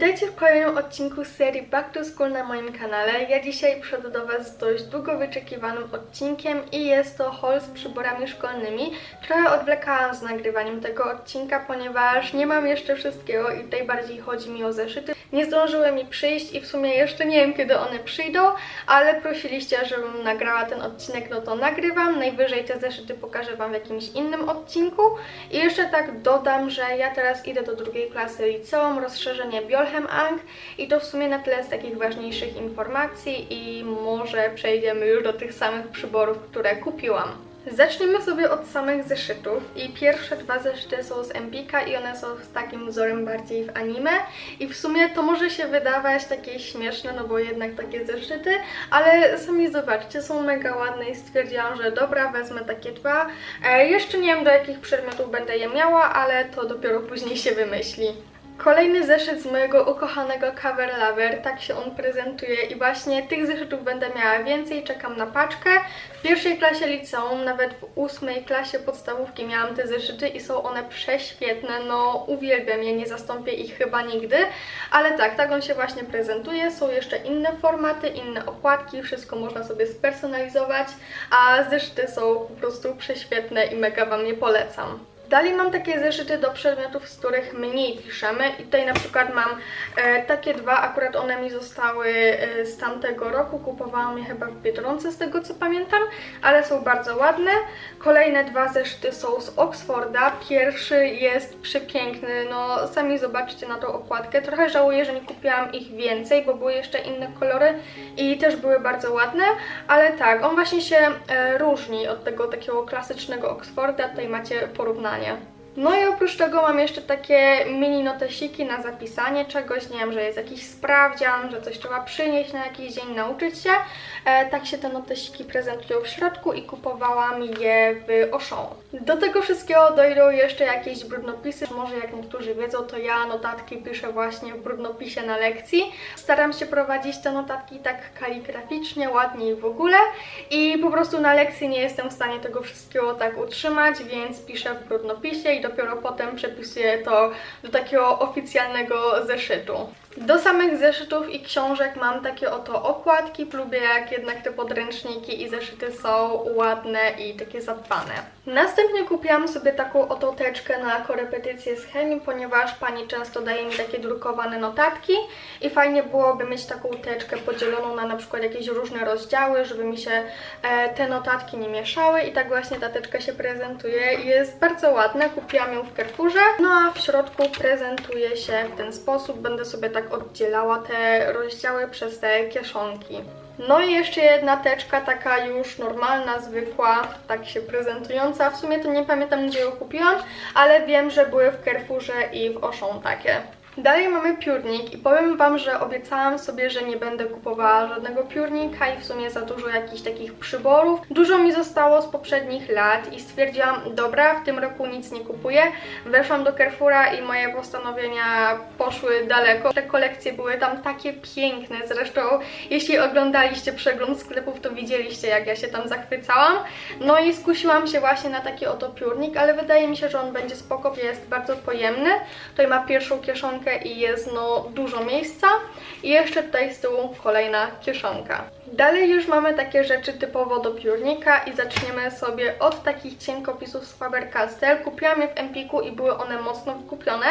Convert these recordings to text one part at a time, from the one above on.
Witajcie w kolejnym odcinku serii Back to School na moim kanale. Ja dzisiaj przychodzę do Was z dość długo wyczekiwanym odcinkiem i jest to haul z przyborami szkolnymi. Trochę odwlekałam z nagrywaniem tego odcinka, ponieważ nie mam jeszcze wszystkiego i tutaj bardziej chodzi mi o zeszyty. Nie zdążyły mi przyjść i w sumie jeszcze nie wiem kiedy one przyjdą, ale prosiliście, żebym nagrała ten odcinek, no to nagrywam. Najwyżej te zeszyty pokażę Wam w jakimś innym odcinku. I jeszcze tak dodam, że ja teraz idę do drugiej klasy liceum, rozszerzenie Ang i to w sumie na tyle z takich ważniejszych informacji i może przejdziemy już do tych samych przyborów, które kupiłam. Zaczniemy sobie od samych zeszytów i pierwsze dwa zeszyty są z Empika i one są z takim wzorem bardziej w anime i w sumie to może się wydawać takie śmieszne, no bo jednak takie zeszyty, ale sami zobaczcie, są mega ładne i stwierdziłam, że dobra, wezmę takie dwa. E, jeszcze nie wiem do jakich przedmiotów będę je miała, ale to dopiero później się wymyśli. Kolejny zeszyt z mojego ukochanego Cover Lover, tak się on prezentuje i właśnie tych zeszytów będę miała więcej, czekam na paczkę. W pierwszej klasie liceum, nawet w ósmej klasie podstawówki miałam te zeszyty i są one prześwietne, no uwielbiam je, nie zastąpię ich chyba nigdy, ale tak, tak on się właśnie prezentuje, są jeszcze inne formaty, inne okładki, wszystko można sobie spersonalizować, a zeszyty są po prostu prześwietne i mega Wam je polecam. Dalej mam takie zeszyty do przedmiotów, z których mniej piszemy. I tutaj na przykład mam e, takie dwa, akurat one mi zostały e, z tamtego roku, kupowałam je chyba w Biedronce z tego co pamiętam, ale są bardzo ładne. Kolejne dwa zeszyty są z Oxforda, pierwszy jest przepiękny, no sami zobaczcie na tą okładkę, trochę żałuję, że nie kupiłam ich więcej, bo były jeszcze inne kolory i też były bardzo ładne, ale tak, on właśnie się e, różni od tego takiego klasycznego Oxforda, tutaj macie porównanie. Yeah. No i oprócz tego mam jeszcze takie mini notesiki na zapisanie czegoś, nie wiem, że jest jakiś sprawdzian, że coś trzeba przynieść na jakiś dzień, nauczyć się. E, tak się te notesiki prezentują w środku i kupowałam je w Auchan. Do tego wszystkiego dojdą jeszcze jakieś brudnopisy. Może jak niektórzy wiedzą, to ja notatki piszę właśnie w brudnopisie na lekcji. Staram się prowadzić te notatki tak kaligraficznie, ładnie i w ogóle i po prostu na lekcji nie jestem w stanie tego wszystkiego tak utrzymać, więc piszę w brudnopisie i dopiero potem przepisuję to do takiego oficjalnego zeszytu. Do samych zeszytów i książek mam takie oto okładki. Lubię jak jednak te podręczniki i zeszyty są ładne i takie zadbane. Następnie kupiłam sobie taką oto teczkę na korepetycję z chemii, ponieważ pani często daje mi takie drukowane notatki i fajnie byłoby mieć taką teczkę podzieloną na na przykład jakieś różne rozdziały, żeby mi się e, te notatki nie mieszały i tak właśnie ta teczka się prezentuje. Jest bardzo ładna, kupiłam ją w Carrefourze, no a w środku prezentuje się w ten sposób. Będę sobie tak oddzielała te rozdziały przez te kieszonki. No i jeszcze jedna teczka, taka już normalna, zwykła, tak się prezentująca. W sumie to nie pamiętam, gdzie ją kupiłam, ale wiem, że były w Carrefourze i w Auchan takie. Dalej mamy piórnik i powiem Wam, że obiecałam sobie, że nie będę kupowała żadnego piórnika i w sumie za dużo jakichś takich przyborów. Dużo mi zostało z poprzednich lat i stwierdziłam, dobra, w tym roku nic nie kupuję. Weszłam do Carrefoura i moje postanowienia poszły daleko. Te kolekcje były tam takie piękne, zresztą jeśli oglądaliście przegląd sklepów, to widzieliście jak ja się tam zachwycałam. No i skusiłam się właśnie na taki oto piórnik, ale wydaje mi się, że on będzie spoko, jest bardzo pojemny. Tutaj ma pierwszą kieszonkę i jest no dużo miejsca. I jeszcze tutaj z tyłu kolejna kieszonka. Dalej już mamy takie rzeczy typowo do piórnika i zaczniemy sobie od takich cienkopisów z Faber-Castell. Kupiłam je w Empiku i były one mocno wykupione,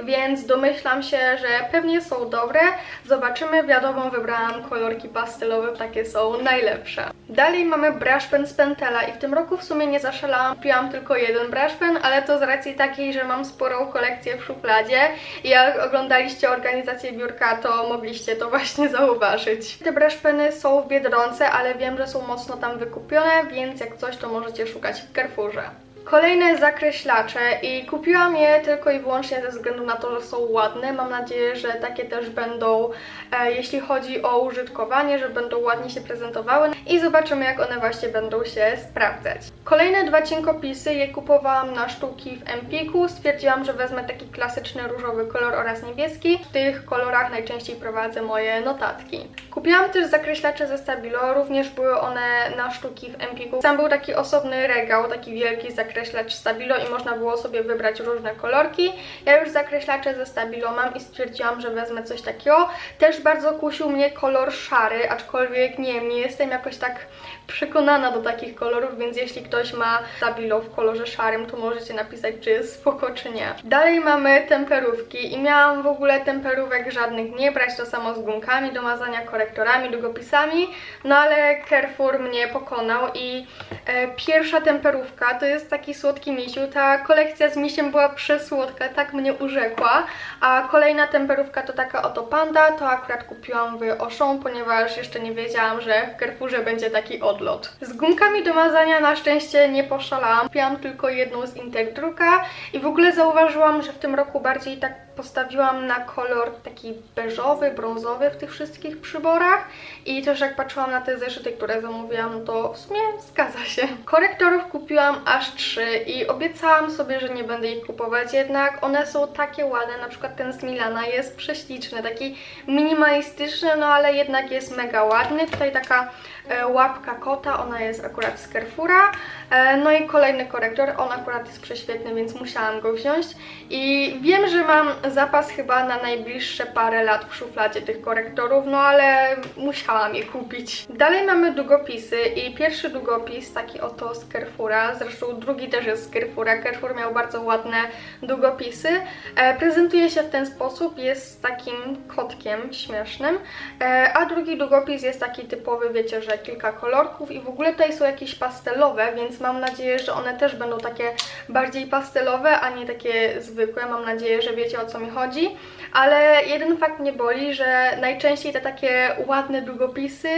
więc domyślam się, że pewnie są dobre. Zobaczymy, wiadomo, wybrałam kolorki pastelowe, takie są najlepsze. Dalej mamy brush pen z Pentela i w tym roku w sumie nie zaszalałam, kupiłam tylko jeden brush pen, ale to z racji takiej, że mam sporą kolekcję w szufladzie i jak oglądaliście organizację biurka, to mogliście to właśnie zauważyć. Te brush peny są w Biedronce, ale wiem, że są mocno tam wykupione, więc jak coś, to możecie szukać w Carrefourze. Kolejne zakreślacze i kupiłam je tylko i wyłącznie ze względu na to, że są ładne. Mam nadzieję, że takie też będą, e, jeśli chodzi o użytkowanie, że będą ładnie się prezentowały i zobaczymy jak one właśnie będą się sprawdzać. Kolejne dwa cienkopisy je kupowałam na sztuki w Empiku. Stwierdziłam, że wezmę taki klasyczny różowy kolor oraz niebieski. W tych kolorach najczęściej prowadzę moje notatki. Kupiłam też zakreślacze ze Stabilo, również były one na sztuki w Empiku. Tam był taki osobny regał, taki wielki zakreślacz Stabilo i można było sobie wybrać różne kolorki. Ja już zakreślacze ze Stabilo mam i stwierdziłam, że wezmę coś takiego. Też bardzo kusił mnie kolor szary, aczkolwiek nie wiem, nie jestem jakoś tak przekonana do takich kolorów, więc jeśli ktoś ma Stabilo w kolorze szarym, to możecie napisać, czy jest spoko, czy nie. Dalej mamy temperówki i miałam w ogóle temperówek żadnych nie brać, to samo z gumkami do mazania, korektorami, długopisami, no ale Carrefour mnie pokonał i e, pierwsza temperówka to jest taki słodki misiu. Ta kolekcja z misiem była przesłodka, tak mnie urzekła, a kolejna temperówka to taka oto panda, to akurat kupiłam w Auchan, ponieważ jeszcze nie wiedziałam, że w Carrefourze będzie taki odlot. Z gumkami do mazania na szczęście nie poszalałam, kupiłam tylko jedną z Interdruka i w ogóle zauważyłam, że w tym roku bardziej tak postawiłam na kolor taki beżowy, brązowy w tych wszystkich przyborach i też jak patrzyłam na te zeszyty, które zamówiłam, to w sumie zgadza się. Korektorów kupiłam aż trzy i obiecałam sobie, że nie będę ich kupować, jednak one są takie ładne, na przykład ten z Milana jest prześliczny, taki minimalistyczny, no ale jednak jest mega ładny. Tutaj taka e, łapka kota, ona jest akurat z Carrefoura. E, no i kolejny korektor, on akurat jest prześwietny, więc musiałam go wziąć. I wiem, że mam zapas chyba na najbliższe parę lat w szufladzie tych korektorów, no ale musiałam je kupić. Dalej mamy długopisy i pierwszy długopis, taki oto z Carrefoura, zresztą drugi też jest z Carrefoura. Carrefour miał bardzo ładne długopisy. E, prezentuje się w ten sposób, jest takim kotkiem śmiesznym, e, a drugi długopis jest taki typowy, wiecie, że kilka kolorków i w ogóle tutaj są jakieś pastelowe, więc mam nadzieję, że one też będą takie bardziej pastelowe, a nie takie zwykłe. Mam nadzieję, że wiecie o co mi chodzi. Ale jeden fakt mnie boli, że najczęściej te takie ładne długopisy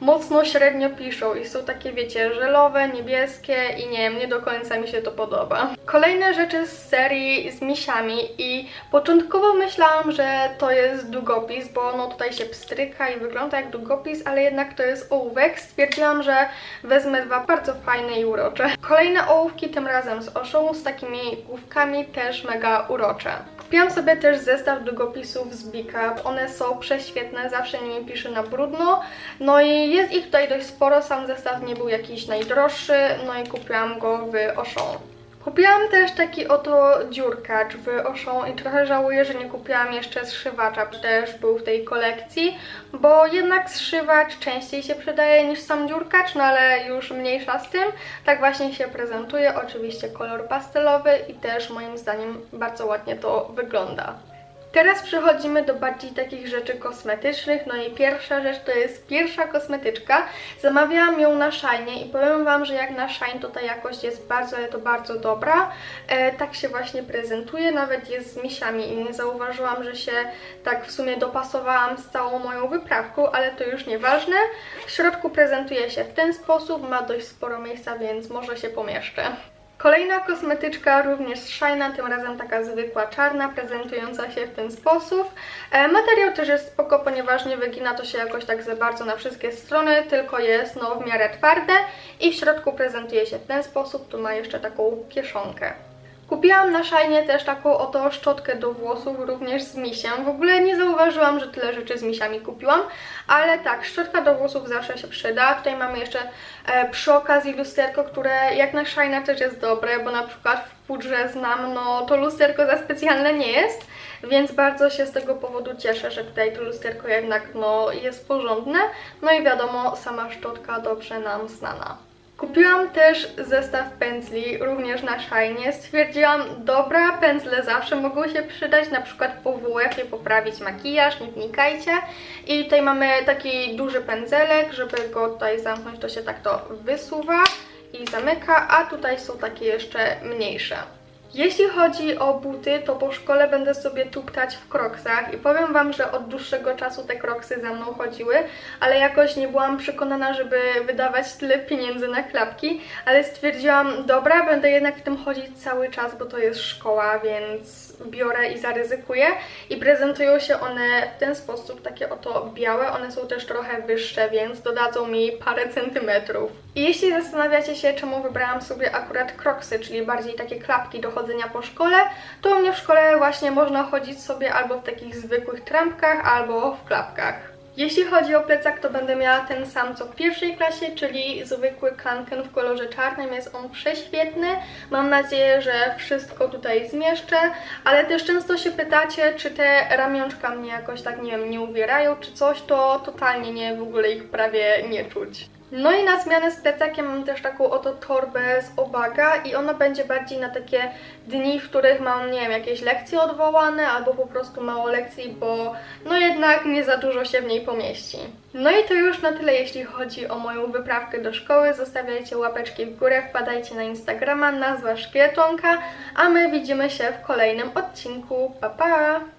mocno średnio piszą i są takie, wiecie, żelowe, niebieskie i nie wiem, nie do końca mi się to podoba. Kolejne rzeczy z serii z misiami i początkowo myślałam, że to jest długopis, bo no tutaj się pstryka i wygląda jak długopis, ale jednak to jest ołówek. Stwierdziłam, że wezmę dwa bardzo fajne i urocze. Kolejne ołówki, tym razem z Oszą, z takimi główkami, też mega urocze. Kupiłam sobie też zestaw długopisów z Bika. One są prześwietne, zawsze nimi piszę na brudno. No i jest ich tutaj dość sporo, sam zestaw nie był jakiś najdroższy, no i kupiłam go w Auchan. Kupiłam też taki oto dziurkacz w Auchan i trochę żałuję, że nie kupiłam jeszcze zszywacza, też był w tej kolekcji, bo jednak zszywacz częściej się przydaje niż sam dziurkacz, no ale już mniejsza z tym. Tak właśnie się prezentuje, oczywiście kolor pastelowy i też moim zdaniem bardzo ładnie to wygląda. Teraz przechodzimy do bardziej takich rzeczy kosmetycznych. No i pierwsza rzecz to jest pierwsza kosmetyczka. Zamawiałam ją na Shine i powiem Wam, że jak na Shine to ta jakość jest bardzo, ale to bardzo dobra. E, tak się właśnie prezentuje, nawet jest z misiami i nie zauważyłam, że się tak w sumie dopasowałam z całą moją wyprawką, ale to już nieważne. W środku prezentuje się w ten sposób, ma dość sporo miejsca, więc może się pomieszczę. Kolejna kosmetyczka również z Shine'a, tym razem taka zwykła czarna, prezentująca się w ten sposób. E, materiał też jest spoko, ponieważ nie wygina to się jakoś tak za bardzo na wszystkie strony, tylko jest no w miarę twarde i w środku prezentuje się w ten sposób, tu ma jeszcze taką kieszonkę. Kupiłam na Shine też taką oto szczotkę do włosów, również z misiem. W ogóle nie zauważyłam, że tyle rzeczy z misiami kupiłam, ale tak, szczotka do włosów zawsze się przyda. Tutaj mamy jeszcze e, przy okazji lusterko, które jak na Shine też jest dobre, bo na przykład w pudrze znam, no to lusterko za specjalne nie jest, więc bardzo się z tego powodu cieszę, że tutaj to lusterko jednak no, jest porządne. No i wiadomo, sama szczotka dobrze nam znana. Kupiłam też zestaw pędzli, również na Shine. Stwierdziłam, dobra, pędzle zawsze mogą się przydać, na przykład po WF-ie poprawić makijaż, nie wnikajcie. I tutaj mamy taki duży pędzelek, żeby go tutaj zamknąć, to się tak to wysuwa i zamyka, a tutaj są takie jeszcze mniejsze. Jeśli chodzi o buty, to po szkole będę sobie tuptać w kroksach i powiem Wam, że od dłuższego czasu te kroksy za mną chodziły, ale jakoś nie byłam przekonana, żeby wydawać tyle pieniędzy na klapki, ale stwierdziłam, dobra, będę jednak w tym chodzić cały czas, bo to jest szkoła, więc biorę i zaryzykuję i prezentują się one w ten sposób, takie oto białe, one są też trochę wyższe, więc dodadzą mi parę centymetrów. I jeśli zastanawiacie się, czemu wybrałam sobie akurat kroksy, czyli bardziej takie klapki do chodzenia po szkole, to u mnie w szkole właśnie można chodzić sobie albo w takich zwykłych trampkach, albo w klapkach. Jeśli chodzi o plecak, to będę miała ten sam co w pierwszej klasie, czyli zwykły kanken w kolorze czarnym. Jest on prześwietny. Mam nadzieję, że wszystko tutaj zmieszczę, ale też często się pytacie, czy te ramionczka mnie jakoś tak, nie wiem, nie uwierają, czy coś, to totalnie nie, w ogóle ich prawie nie czuć. No i na zmianę z plecakiem mam też taką oto torbę z Obaga i ona będzie bardziej na takie dni, w których mam, nie wiem, jakieś lekcje odwołane albo po prostu mało lekcji, bo no jednak nie za dużo się w niej pomieści. No i to już na tyle, jeśli chodzi o moją wyprawkę do szkoły. Zostawiajcie łapeczki w górę, wpadajcie na Instagrama, nazwa Szkieletonka, a my widzimy się w kolejnym odcinku. Pa, pa!